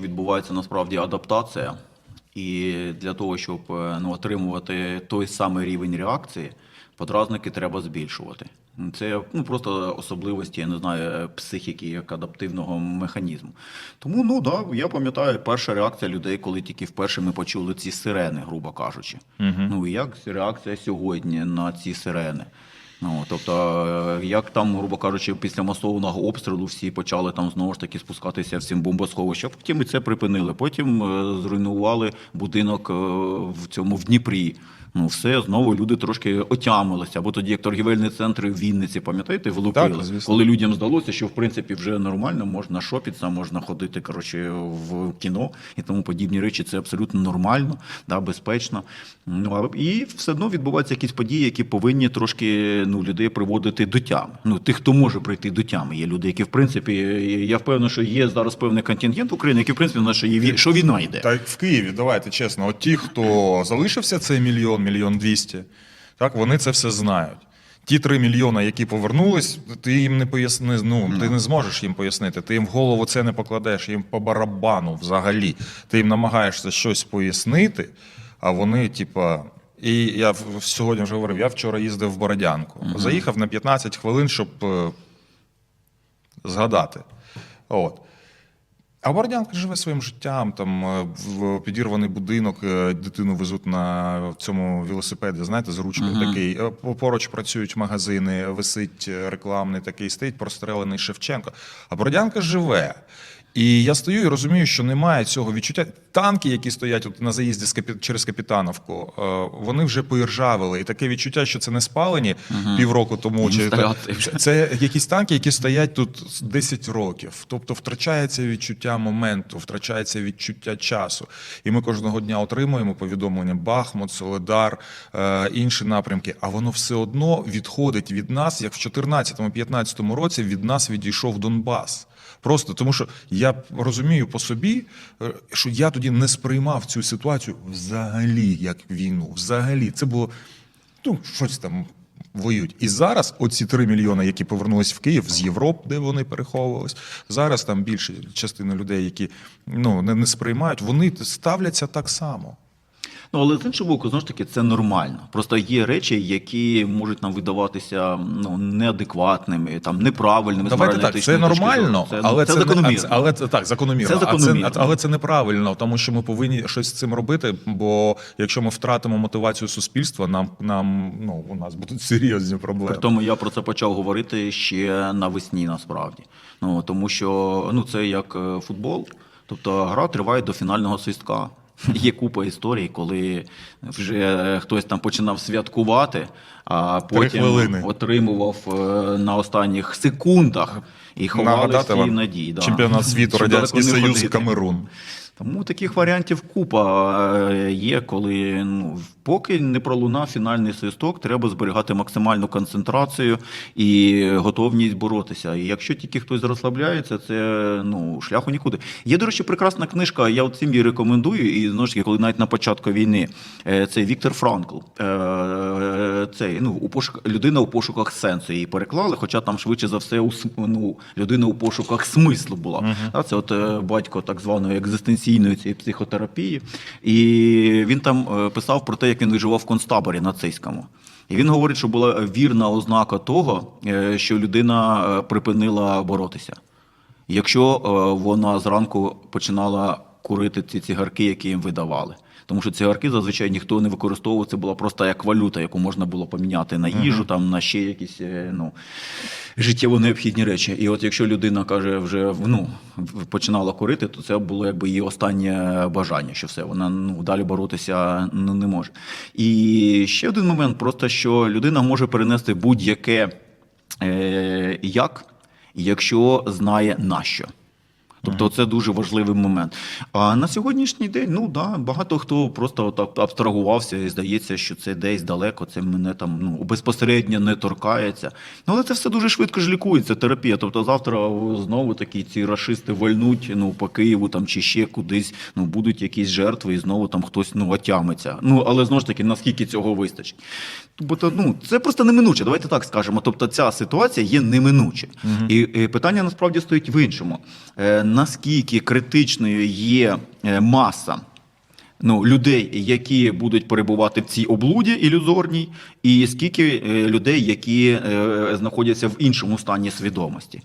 Відбувається насправді адаптація, і для того, щоб е, ну, отримувати той самий рівень реакції, подразники треба збільшувати. Це ну, просто особливості, я не знаю, е, психіки як адаптивного механізму. Тому, ну да, я пам'ятаю, перша реакція людей, коли тільки вперше ми почули ці сирени, грубо кажучи. Ну і як реакція сьогодні на ці сирени? Ну, тобто, е, як там, грубо кажучи, після масованого обстрілу всі почали там знову ж таки спускатися всім бомбосховища. Потім і це припинили. Потім е, зруйнували будинок е, в цьому в Дніпрі. Ну, все, знову люди трошки отямилися. Або тоді, як торгівельні центри в Вінниці, пам'ятаєте, влупили. Так. Коли людям здалося, що в принципі вже нормально, можна шопітися, можна ходити коротше, в кіно і тому подібні речі. Це абсолютно нормально, да, безпечно. Ну, а- і все одно відбуваються якісь події, які повинні трошки ну, людей приводити до тями. Ну, тих, хто може прийти до тями. Є люди, які, в принципі, я впевнений, що є зараз певний контингент України, який, в принципі, знає, що, є, що війна йде. Та в Києві, давайте чесно, от ті, хто залишився цей мільйон, мільйон двісті, так, вони це все знають. Ті три мільйони, які повернулись, ти їм не поясни, ну, ти не зможеш їм пояснити. Ти їм в голову це не покладеш, їм по барабану взагалі. Ти їм намагаєшся щось пояснити, а вони, типа. І я сьогодні вже говорив, я вчора їздив в Бородянку. Заїхав на 15 хвилин, щоб е, згадати. От. А Бородянка живе своїм життям, там е, в підірваний будинок, е, дитину везуть на цьому велосипеді, знаєте, з ручкою uh -huh. такий Поруч працюють магазини, висить е, рекламний такий, стоїть прострелений Шевченко. А Бородянка живе. І я стою і розумію, що немає цього відчуття. Танки, які стоять от на заїзді через Капітановку, е, вони вже поіржавили. І таке відчуття, що це не спалені півроку тому. Чи це якісь танки, які стоять тут 10 років. Тобто втрачається відчуття моменту, втрачається відчуття часу. І ми кожного дня отримуємо повідомлення Бахмут, Соледар, е, інші напрямки. А воно все одно відходить від нас, як в 2014-2015 році від нас відійшов Донбас. Просто тому, що я розумію по собі, е, що я тоді не сприймав цю ситуацію взагалі як війну. Взагалі, це було ну, щось там воюють. І зараз оці 3 мільйони, які повернулись в Київ з Європи, де вони переховувались, зараз там більша частина людей, які ну, не, не сприймають, вони ставляться так само. Ну, але з іншого боку, знову ж таки, це нормально. Просто є речі, які можуть нам видаватися ну, неадекватними, там, неправильними. Давайте так, це нормально, зору. але це, це, закономірно. але це так, закономірно. Це А це, але це неправильно, тому що ми повинні щось з цим робити. Бо якщо ми втратимо мотивацію суспільства, нам нам ну у нас будуть серйозні проблеми. При тому я про це почав говорити ще навесні, насправді. Ну тому що ну це як е, футбол, тобто гра триває до фінального свистка. Є купа історій, коли вже хтось там починав святкувати, а потім отримував е, на останніх секундах і ховали Нагадати всі вам надії. Да. чемпіонат світу, радянський союз. Камерун. Тому таких варіантів купа е, є, коли ну, поки не пролунав фінальний свисток, треба зберігати максимальну концентрацію і готовність боротися. І якщо тільки хтось розслабляється, це ну, шляху нікуди. Є, до речі, прекрасна книжка, я от всім її рекомендую, і знову ж таки, коли навіть на початку війни, е, це Віктор Франкл. Е, Цей, ну, у пошук, людина у пошуках сенсу її переклали, хоча там швидше за все у, ну, людина у пошуках смислу була. А Це от батько так званої екзистенційної цієї психотерапії. І він там е, писав про те, як він виживав в концтаборі нацистському. І він говорить, що була вірна ознака того, е, що людина е, припинила боротися. Якщо вона зранку починала курити ці цигарки, які їм видавали. Тому що цигарки зазвичай ніхто не використовував, це була просто як валюта, яку можна було поміняти на їжу, там на ще якісь е, ну, життєво необхідні речі. І от якщо людина каже, вже ну, починала курити, то це було якби її останнє бажання, що все, вона ну, далі боротися ну, не може. І ще один момент, просто що людина може перенести будь-яке е, як, якщо знає нащо. Тобто це дуже важливий момент. А на сьогоднішній день, ну да, багато хто просто так абстрагувався і здається, що це десь далеко, це мене там ну безпосередньо не торкається. Ну але це все дуже швидко ж лікується, терапія. Тобто завтра знову такі ці рашисти вальнуть ну по Києву там чи ще кудись. Ну будуть якісь жертви, і знову там хтось ну отямиться. Ну але знову ж таки, наскільки цього вистачить? Бо то, ну це просто неминуче. Давайте так скажемо. Тобто, ця ситуація є неминуче. І, і питання насправді стоїть в іншому. Е, наскільки критичною є е, маса ну, людей, які будуть перебувати в цій облуді ілюзорній, і скільки е, людей, які е, знаходяться в іншому стані свідомості.